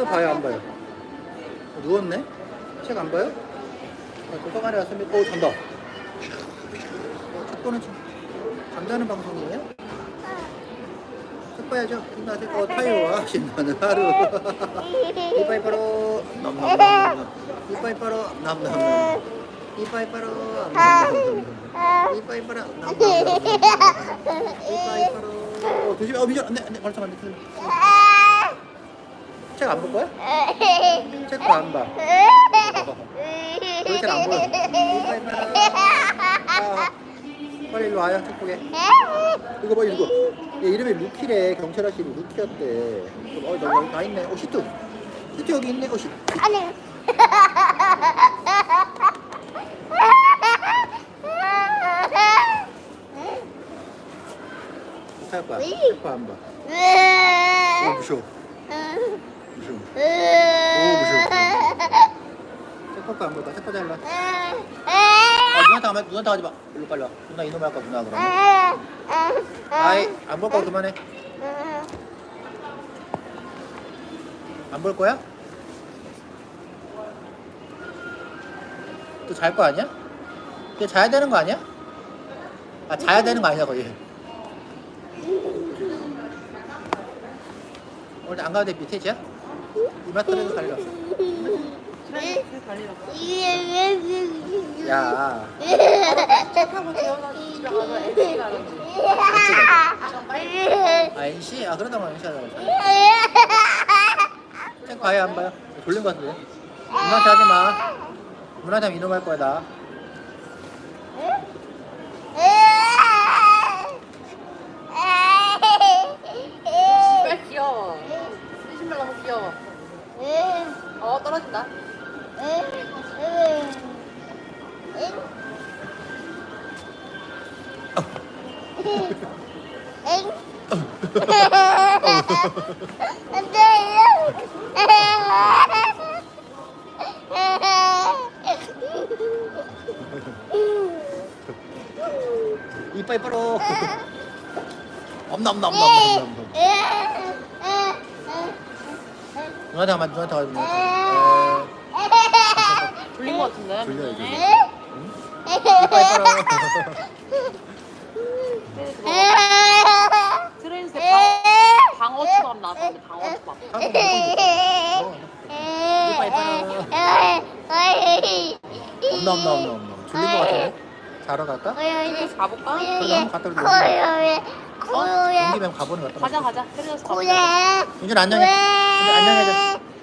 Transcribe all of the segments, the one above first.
어, 봐요 안 봐요? 어, 누웠네? 책 안 봐요? 아, 도서관에 왔습니다. 오 잔다. 어, 책 보는 중. 잠자는 방송이에요? 책 봐야죠. 힘나세요. 어, 타요와 신나는 하루. 이빠이 바로 남남남. 이빠이 바로 남남남. 이빠이 바로 남남남. 이빠이 바로 남남남. 이빠이 바로. 어, 조심해. 어 미전 안돼 안돼 발성 안돼. 책 안 볼 거야? 책도 안 봐. 그렇게 안 보여. 아, 빨리 일로 와요. 책 보게. 이거 봐 이거. 얘 이름이 루키래. 경찰 아저씨 루키였대. 어 여기 다 있네. 어 시트. 시트 여기 있네. 어 시트. 아니. 책 봐, 안 봐. 무서워. 무서워. 책 볼까 안 볼까? 책 보자 일로. 와. 아 누나한테 하면 누나한테 하지 마. 일로 빨리 와. 누나 이놈 할까 누나 그러면. 아이 안 볼 거야 그만해. 안 볼 거야? 또 잘 거 아니야? 걔 자야 되는 거 아니야? 아 자야 되는 거 아니야 거의. 오늘 안 가도 돼 밑에 지야? 이마트에서 갈려. 야. 집에 가서. 아 NC? 아 그러다 면 NC 하자. 책 봐요 안 봐요? 돌린 거 같은데. 누나한테 하지 마. 누나한테 하면 이놈 할 거야 나. 이빨 빨어. 엄나 엄나 엄나 엄나 엄나. 하면 누나한테 하면 누나한테. 졸린 것 같은데. 졸려야지. 트레인스에 방, 방어 초밥 나왔는데 방어 초밥. 하고 먹어. 이빨 빨어. 엄나 엄나 엄나 엄나. 졸린 거 같은데? 자러 갈까? 트레인스 가볼까? 한번. 고요해 온 김에 가보는 거 가자 같다. 가자. 트레인스 가보자. 윤준 안녕해. 윤준 안녕해줘.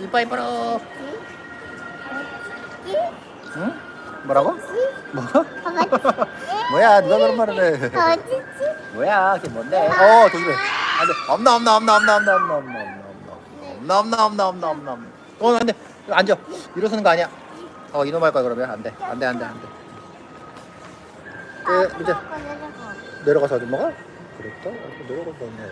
이빠 이뻐라 응 뭐라고 뭐 뭐야 누가 그런 말을 해? 뭐야 그게 뭔데 어 조심해 안돼 엄나 엄나 엄나 엄나 엄나 엄나 엄나 엄나 엄나 엄나 엄나 엄나 엄나 어 안돼 앉아 일어서는 거 아니야 어 이놈 할 거야 그러면 안돼 안돼 안돼 안돼 그 이제 내려가서 아줌마가 그랬다 어, 내려가서 아줌마